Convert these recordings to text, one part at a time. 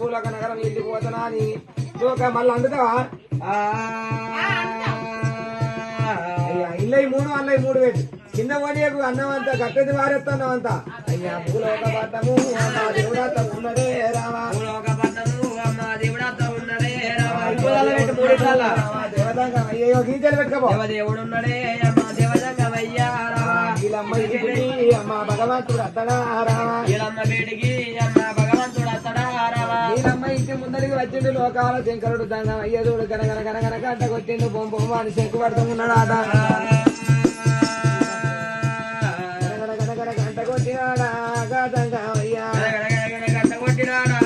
భూలోక నగరం వెళ్ళిపోతున్నా అని ఒక మళ్ళీ అందుతావా? అయ్యా ఇల్లై మూడు అల్లై మూడు పెట్టు కింద పడియకు అన్నం అంతా కట్టది వారెత్తన్నాం అంతా. అయ్యా భూలోక పట్టము మా దేవుడాత ఉన్నదే రావా. రావా, దేవతంగా అయ్యో గీతలు పెట్టుకోబో దేవదేవుడు ఉన్నాడే అమ్మ వీళ్ళమ్మ అమ్మ భగవంతుడు వీళ్ళమ్మ అమ్మ భగవంతుడు అత్తడా ఇంటి ముందరికి వచ్చిండు లోకాల శంకరుడు దంగం అయ్యదుడు గనగన గనగన గంట కొట్టిండు బొమ్మ బొమ్మ అని శంకు పడుతున్నాడు ఆట గనగన గనగన గంట కొట్టినాడా దంగం అయ్యా గంట కొట్టినాడా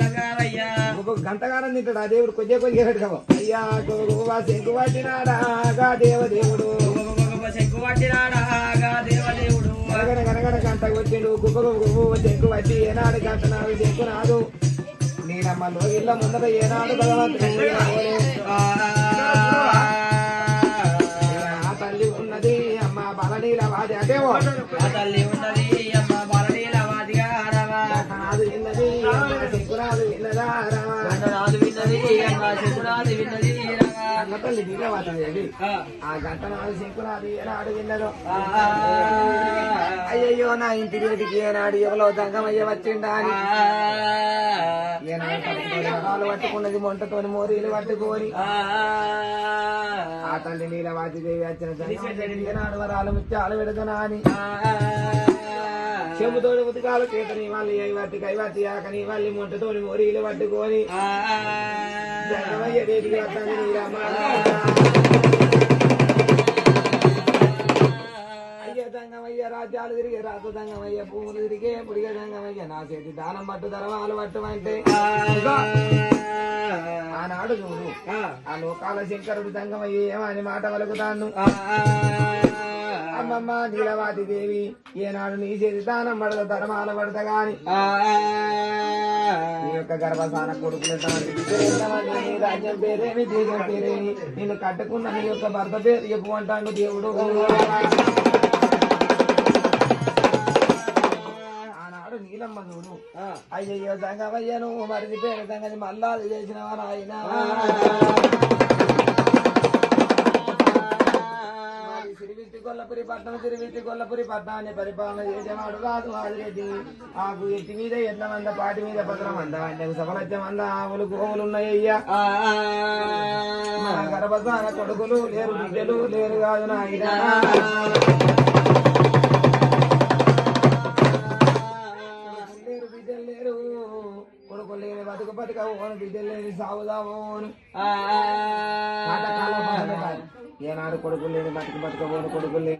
గంగమయ్యా ఒక గంటగానం తింటాడు ఆ దేవుడు కొద్దిగా కొద్దిగా పెట్టుకోవు అయ్యా గోవా శంకు పట్టినాడా గా దేవదేవుడు చెక్కు పట్టినాడా దేవదేవుడు గనగన గనగన గంట కొట్టిండు కుక్క కుక్క శంకు పట్టి ఏనాడు గంట నాడు శంకు నాడు నేనమ్మ ఇళ్ళ ముందర ఏనాడు భగవంతుడు తల్లి ఉన్నది అమ్మ బలనీల వాది అదేవో. తల్లి ఉన్నది అమ్మ అది ఆ, గంట నాడు శంకునాది ఏనాడు విన్నదో అయ్యయ్యో నా ఇంటి రేటికి ఏనాడు ఎవలో దంగమయ్య వచ్చిండా అని ఏనాడు పట్టుకున్నది మొంటతోని మోరీలు పట్టుకొని ఆ, తల్లి నీలవాతి దేవి వచ్చిన ఏనాడు వరాలు ముత్యాలు పెడదనా అని చెబుతోడు ఉతకాలు చేతని వాళ్ళు ఐవత్తి కైవత్తి ఆకని వాళ్ళు మొంటతోని మోరీలు పట్టుకొని ఆ, దంగమయ్య వస్తాను నీలమ్మ అయ్య దంగమయ్య రాజ్యాలు తిరిగే రాత దంగమయ్య భూములు తిరిగే పుడిగ దంగమయ్య నా చేతి దానం పట్టు ధర్మాలు పట్టమంటే ఆనాడు చూడు ఆ, లోకాల శంకరుడు దంగమయ్య ఏమని మాట వలుకుతాను అమ్మమ్మ నీలవాతి దేవి ఏనాడు నీ చేతి దానం పడద ధర్మాలు పడత గాని నీ యొక్క గర్భసాన కొడుకులు రాజ్యం పేరేమి దేశం పేరేమి నేను కట్టుకున్న నీ యొక్క భర్త పేరు చెప్పు అంటాడు దేవుడు. ఆనాడు నీలమ్మ చూడు. అయ్యయ్యో సంగమయ్య నువ్వు మరిచిపోయిన సంగతి మళ్ళా చేసిన ఆయన సిరివిత్తి కొల్లపురి పట్టణం సిరివిత్తి కొల్లపురి పట్టణాన్ని పరిపాలన చేసేవాడు రాదు ఆదిరెడ్డి ఆకు ఎట్టి మీద ఎట్ల మంద పాటి మీద పత్రం అంద అంటే సఫలత్యం అంద ఆవులు గోవులు ఉన్నాయ్యా గర్భసాన కొడుకులు లేరు బిడ్డలు లేరు కాదు నాయన. లేని బతుకు బతుకవును బిడ్డలు లేని పాటలు కాదు. ఏనాడు కొడుకులు లేని బతికి బతుకబోను కొడుకులు లేని